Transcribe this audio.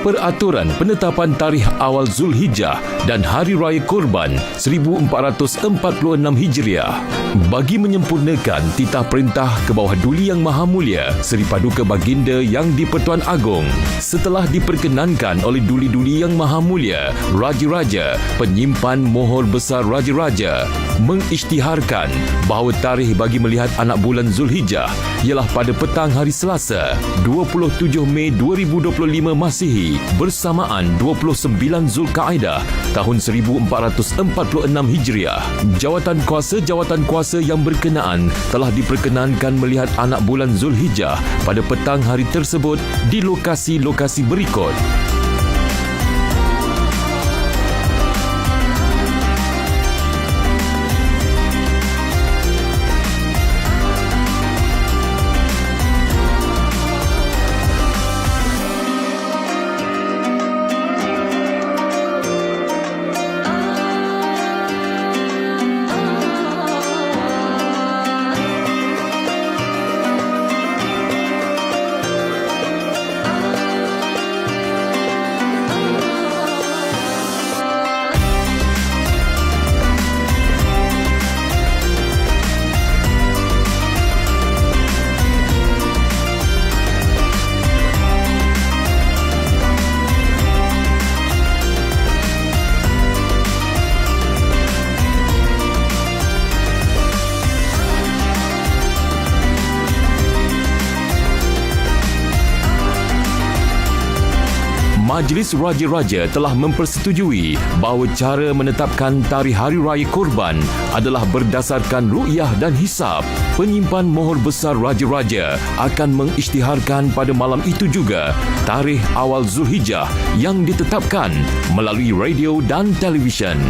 Peraturan penetapan tarikh awal Zulhijjah dan Hari Raya Korban 1446 Hijriah. Bagi menyempurnakan titah perintah ke bawah Duli Yang Maha Mulia Seri Paduka Baginda Yang di-Pertuan Agong. Setelah diperkenankan oleh Duli-Duli Yang Maha Mulia Raja-Raja penyimpan mohor besar Raja-Raja mengisytiharkan bahawa tarikh bagi melihat anak bulan Zulhijjah ialah pada petang hari Selasa 27 Mei 2025 Masihi bersamaan 29 Zulkaadah tahun 1446 Hijriah. Jawatan kuasa jawatan kuasa yang berkenaan telah diperkenankan melihat anak bulan Zulhijjah pada petang hari tersebut di lokasi-lokasi berikut. Majlis Raja-Raja telah mempersetujui bahawa cara menetapkan tarikh Hari Raya Korban adalah berdasarkan ru'yah dan hisab. Penyimpan mohor besar Raja-Raja akan mengisytiharkan pada malam itu juga tarikh awal Zulhijjah yang ditetapkan melalui radio dan televisyen.